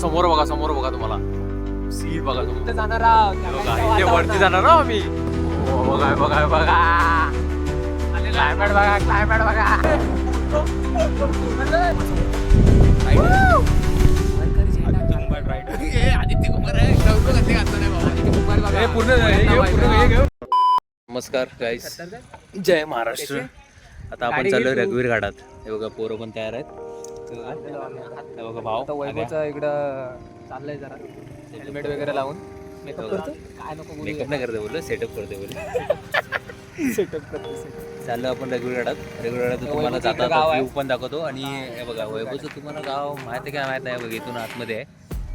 समोर बघा समोर बघा तुम्हाला. सीट बघा तुम्ही. जाणार आहोत? बघा, इथे वरती. जाणार ना आम्ही. हो, बघा बघा बघा. क्लायमेट बघा क्लायमेट बघा. नमस्कार गाईस जय महाराष्ट्र. आता आपण चाललोय. रघुवीर घाटात. हे बघा पोरं पण तयार आहेत. बघा भाव आता वैभवचं इकडं चाललंय जरा. हेल्मेट वगैरे लावून. मेकअप करतो? काय नको मेकअप नाही करते बोललो सेटअप करते बोललो. सेटअप करतो चाललो आपण रघुवीर घाटात तुम्हाला जाता गाव पण दाखवतो. आणि हे बघा वैभवचं तुम्हाला गाव माहिती काय माहीत नाही. बघ इथून आतमध्ये आहे.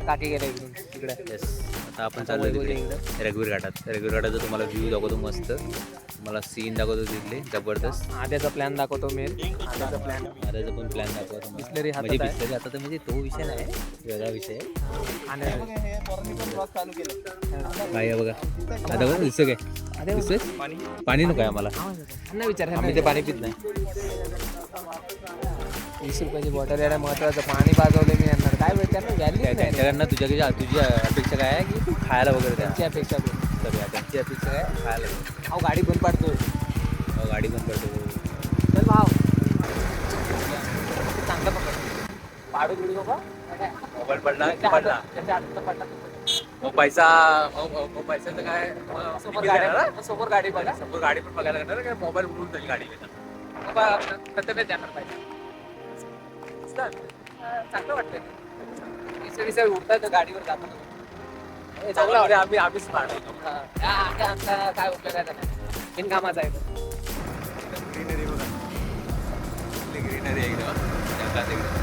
काकी गेले इकडून तिकडे. आता आपण चाललो तिकडे. रघुवीर घाटात रघुवीर घाटाचा तुम्हाला व्ह्यू दाखवतो मस्त. तुम्हाला सीन दाखवतो तिथले जबरदस्त. आद्याचा प्लॅन दाखवतो मी. आद्याचा प्लॅन महाराजा पण प्लॅन दाखवतो. बिस्लरी हातात म्हणजे आहे. बिस्लरी हातात आहे म्हणजे तो विषय नाही वेगळा विषय आहे. आणि काय आहे बघा. आता बघा दिसतं काय? दिसतंय? पाणी नको आहे आम्हाला. त्यांना विचार आम्ही ते पाणी पित नाही. वीस रुपयाची बॉटल यायला महत्वाचं. पाणी पाजवलं मी यांना. काय वेळ त्यांना व्हॅल्यू काय त्यांच्याकडनं तुझ्या तुझी अपेक्षा काय आहे की खायला वगैरे त्यांची अपेक्षा. सगळ्या त्यांची अपेक्षा काय? खायला. अहो गाडी बंद पाडतोय अहो, गाडी पण करतो चल भाव. चांगलं पकड पाडू बिडू नको. मोबाईल पडला त्याच्या हातात पडला तर मग पैसा मग- पैशाचं काय समोर? गाडी बघा. समोर गाडी पण बघायला लागणार काय मोबाईल उडून जाईल गाडी जाणार पाहिजे चल, अं, चांगलं वाटतंय. विसर उडताय तर गाडीवर जाताना. हे चांगलं वाटतं आम्ही आम्ही स्मार्ट हा, या आमच्या आमचा काय उपयोग आहे त्याला? बिनकामाचा आहे तो. ग्रीनरी बघा. ग्रीनरी एकदम जंगलात एकदम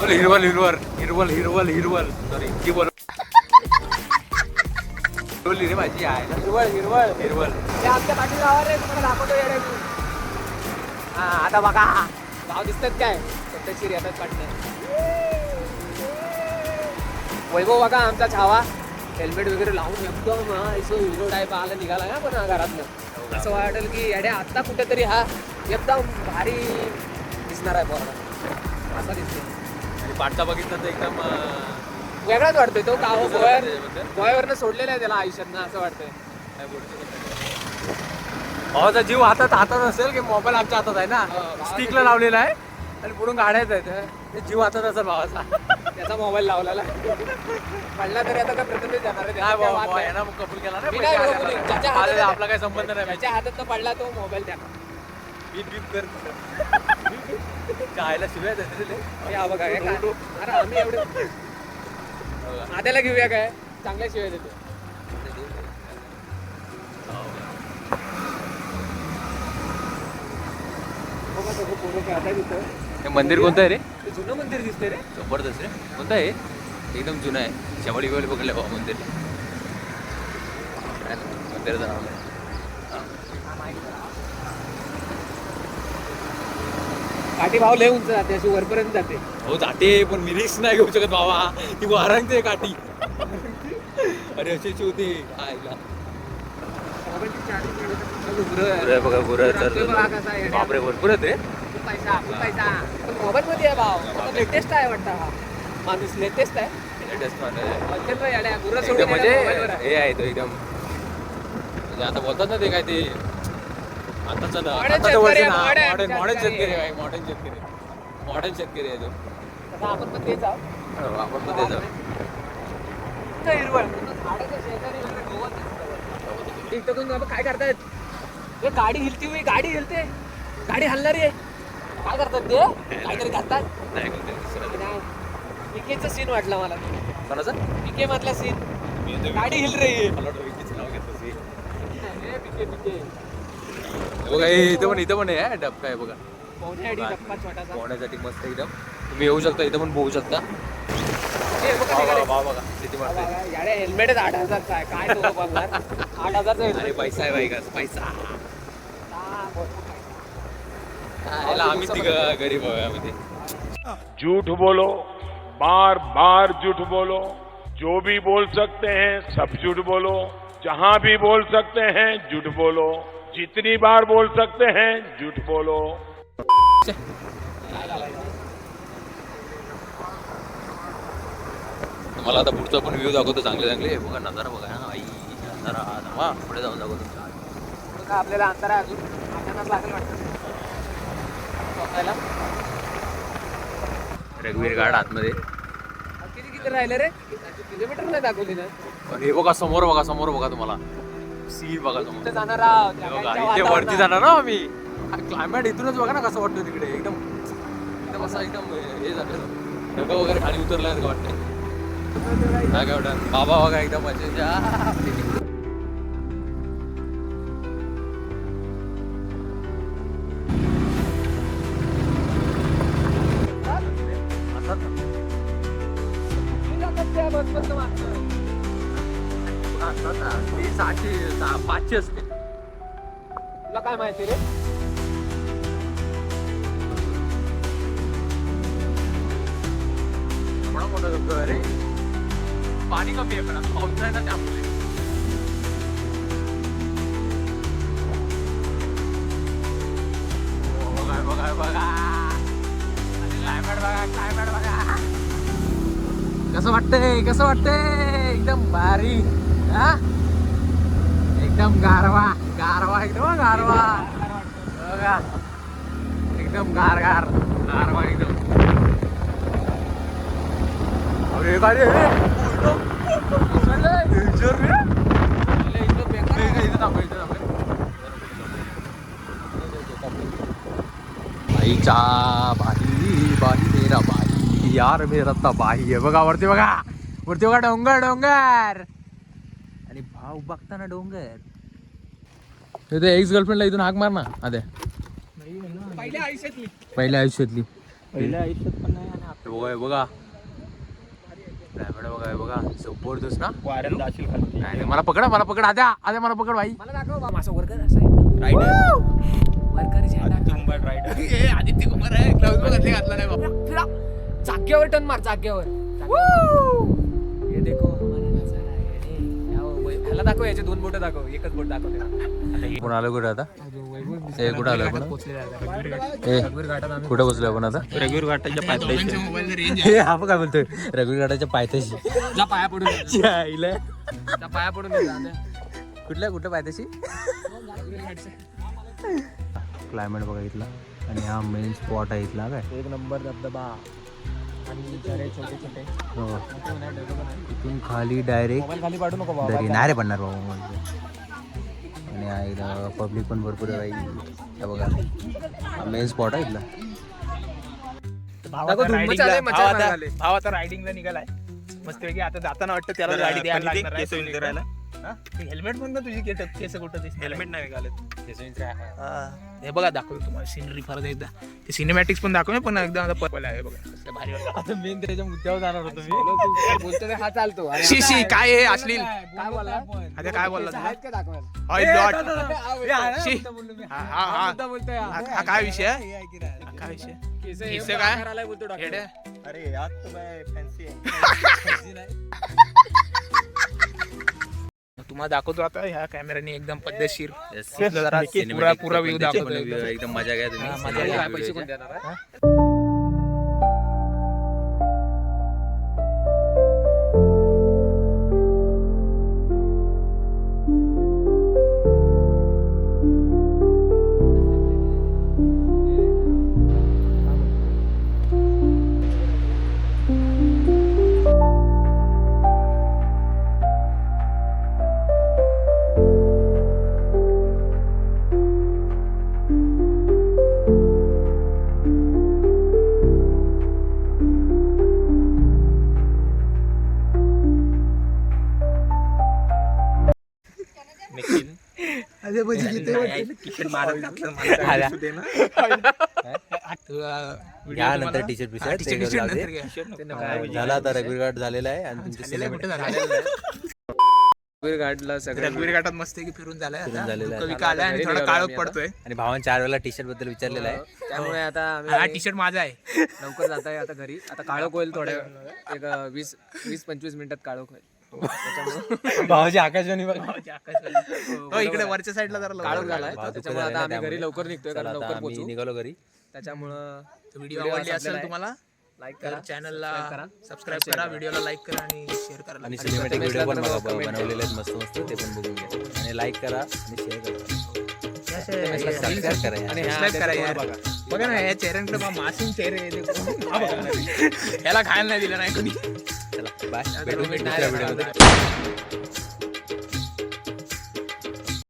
बोल हिरवल हिरवल. हिरवल हिरवल हिरवल. सॉरी की बोल. बोलली रे माझी आहे हिरवळ हिरवळ हिरवल. ते आमच्या पाठीला आवाज आहे तुम्हाला दाखवतो येडे मी. हा आता बघा. भाव दिसतात काय? पद्धतशीर येतात पाटणे वैभव बघा आमचा छावा. हेल्मेट वगैरे लावून एकदम हा, असं हिरो टाईप आला निघाला ना पण हा घरातनं. असं वाटेल की अडे आत्ता कुठेतरी हा एकदम भारी दिसणार आहे पोराला असा दिसतो आणि पाठचा बघितलं तर एकदम वेगळाच वाटतोय तो गाव गोव्यावर त्याच्याबद्दल. गोव्यावरनं सोडलेला आहे त्याला आयुष्यात ना असं वाटतंय. बोलतो भावाचा जीव हातात हातात असेल की मोबाईल आमच्या हातात आहे ना? हो, स्टिकला जीव- लावलेला आहे आणि पुढून गाड्याच आहेत. ते जीव हातात असेल भावाचा. त्याचा मोबाईल लावलेला पडला तरी आता काय प्रथमेश जाणार आहे. काय बाबा. यांना मग कबूल केला ना? मी नाही आलेला हातात- आपला काही संबंध नाही त्याच्या हातात पडला तो मोबाईल त्याला बीप बीप कर शिवाय देते रे. हे हा बघा हे काय अरे आम्ही एवढे आद्याला घेऊया काय? चांगल्या शिवाय देतो. हे मंदिर कोणतं आहे रे? जुनं मंदिर दिसतंय रे. जबरदस्त रे. कोणतं आहे एकदम जुनं आहे. शेवटी वेळ बघलं भाऊ मंदिर. मंदिराचं नाव आहे. काठी भाव लय उंच जाते अशी वरपर्यंत जाते. हो जाते पण मी रिस्क नाही घेऊ शकत बाबा. ती वारंगते काठी. अरे अशी होते. गुरं बघा गुरं बापरे भरपूर आहेत रे पैसा खूप पैसा. मोबाईल मध्ये आहे भाव. लेटेस्ट आहे वाटतं हा. माणूस लेटेस्ट आहे. गुरं सोडून म्हणजे आहे. हे आहे तो एकदम. म्हणजे आता बोलतात ना ते काय ते आताच modern मॉडर्न मॉडर्न शेतकरी. आहे मॉडर्न शेतकरी मॉडर्न शेतकरी आहे तो. आता आपण पण तेच आहोत हो, आपण पण ते जाऊ. हिरवळ. शेजारी कोण बाबा काय करतायत? गाडी हिलती हुई गाडी हिलते. गाडी हलणारी आहे. काय करतात ते? काहीतरी करतात. पिकेचा सीन वाटला मला. कोणाचं? पिके मधला सीन मी गाडी हिल रही विकीचं बघा इथं पण इथं पण आहे डबका आहे बघा. पोहण्यासाठी मस्त एकदम. तुम्ही येऊ शकता इथं पण पोहू शकता. बघ हेल्मेटच आठ हजारचा आहे काय तो बोलणार आठ हजारचा अरे पैसा आहे बाई का पैसा. याला आम्ही ती गरीब आहे आम्ही ते झूठ बोलो बार बार झूठ बोलो जो भी बोल सकते हैं सब झूठ बोलो जहां भी बोल सकते हैं झूठ बोलो जितनी बार बोल सकते हैं झूठ बोलो। तुम्हाला आता पुढचा पण व्ह्यू दाखवतो चांगले चांगले. हे बघा नजारा बघा. हा, आई नजारा. थांबा पुढे जाऊन दाखवतो. आपल्याला अंतर आहे अजून. आपल्यालाच लागेल वाटतं. रघुवीर घाट आतमध्ये. किती किती राहिले रे? किलोमीटर नाही दाखवली ना? हे बघा समोर बघा समोर बघा तुम्हाला. सीन बघा समोर जाणार आहोत. हे इथे वरती. जाणार ना आम्ही. क्लायमेट इथूनच बघा ना कसं वाटतं तिकडे. एकदम एकदम असं एकदम हे झालं ढगं वगैरे खाली उतरल्यासारखं वाटतंय. काय काय बाबा बघा एकदम मजेच्या किती पाचशे असते तुला काय माहिती रे थोडा मोठा रे. पाणी कमी आहे पण पाऊस आहे ना त्यामुळे. हो, बघा बघा बघा. क्लायमेट बघा क्लायमेट बघा. कसं वाटतंय? कसं वाटतंय? एकदम भारी. हा? एकदम गारवा. गारवा एकदम गारवा. बघा. एकदम गार गार. गारवा एकदम. अरे काय रे Danger रे. एकदम बेकार इथं- इथं थांबा, इथं थांबा. बाईचा बाई बाई मेरा बाई यार मेरा तर बाई आहे. बघा वरती बघा. वरती बघा डोंगर डोंगर. आणि भाव बघताना डोंगर. ते एक्स गर्लफ्रेंडला इथून हाक मार ना. आद्या पहिल्या आयुष्यातली पहिल्या आयुष्यातली. पहिल्या आयुष्यात पण नाही बघा बघा. बघा बघा. जबरदस्त ना. वाऱ्यात जाशील खाली. मला पकडा मला पकड. आद्या आद्या मला पकड भाई. मला दाखव बाबा. असं वर्कर आहे रायडर वर्कर ए, आदित्य कुमार आहे. घातले घातला नाही बाबा. फिरा जाग्यावर टन मार जाग्यावर हे देखो हमारा नजारा है. रे. या वै- ह्याला दाखव याचे दोन बोट दाखव. एकच बोट दाखव त्याला. कोण आलो कुठे आता? ए कुठं आलो आपण? पोचलेला आहे. ए रघुवीर घाटात आम्ही कुठे बसलो आपण आता? रघुवीर घाटाच्या पायथ्याशी. हे आपण काय बोलतोय रघुवीरगडाच्या पायथ्याशी. जा पाया पडून ये. जायला. जा पाया पडून ये, जा. ना. कुठल्या कुठल्या पायथ्याशी? क्लायमेट बघा इथला. आणि हा मेन स्पॉट आहे इथला काय? एक नंबर धबधबा. आणि विचारे छोटे छोटे. हो. इथून खाली डायरेक्ट मोबाईल खाली पाडू नको बाबा दरी. नाही रे पडणार बाबा म्हणजे आणि हा इथं पब्लिक पण भरपूर आहे बाई. हे बघा. मेन स्पॉट आहे इथला. भाव आता रायडिंगला निघालाय. मस्तपैकी आता जाताना वाटतं त्याला गाडी द्यायला लागणार विंचरायला हेल्मेट पण ना तुझी केस केस कुठं दिसते? हेल्मेट नाही घालत हे. बघा दाखवतो तुम्हाला सिनरी फार एकदा. ते सिनेमॅटिक्स पण दाखव पण एकदा आता पळायला आहे बघा. भारी. आता मेन त्याच्या मुद्द्यावर जाणार होतो काय बोलतो ते हा चालतो. शी शी काय हे अश्लील. काय? बोला आता काय बोलला ऑइल डॉट शी हा हा हा हा. हा हा काय विषय? आहे? हा काय विषय? केस केस हे काय? करायला बोलतो अरे आज तो मैं फैंसी है तुम्हाला दाखवतो आता ह्या कॅमेऱ्याने एकदम पद्धतशीर. पुरा पुरा व्ह्यू दाखवतो एकदम मजा घ्या तुम्ही. पैसे कोण देणार आहे? नंतर टी शर्ट हा, घ्या. झाला आता रघुवीर घाट झालेला आहे आणि तुमचे सिनेमा कुठे झालेलं आहे? रघुवीर घाटला सगळं रघुवीर घाटात मस्त की फिरून झालाय फिरून आता. झालेलं आहे. धुकं-बिकं आलाय आणि थोडा काळोख. पडतोय. आणि भावान चार वेळेला टी शर्टबद्दल विचारलेलं आहे. त्यामुळे आता हा आम्ही टी शर्ट माझा आहे. लवकर जात आहे आता घरी. आता काळोख होईल थोड्या एक वीस वीस पंचवीस मिनिटात काळोख होईल. भावाची आकाशवाणी हो इकडे वरच्या साईडला जरा काळोख लवकर झालाय भाव त्याच्यामुळे आता आम्ही घरी त्यामुळे. लवकर निघतोय चला कारण आता लवकर आम्ही पोहोचू निघालो घरी त्याच्यामुळं व्हिडिओ आवडली असेल. तुम्हाला लाईक तर करा चॅनलला करा. सबस्क्राईब करा व्हिडिओला लाईक करा आणि शेअर करा आणि सिनेमॅटिक व्हिडिओ पण तर बघा. बनवलेले आहेत मस्त मस्त ते पण बघून घ्या आणि लाईक करा आणि शेअर करा सबस्क्राईब करा यार. आणि ह्या Subscribe करा त्याच्यावर यार. बघा बघा ना या चेहऱ्यांकडे बा मासूम चेहरे. हा बघा. याला खायला नाही दिलं नाही कोणी बाय. तर भेटू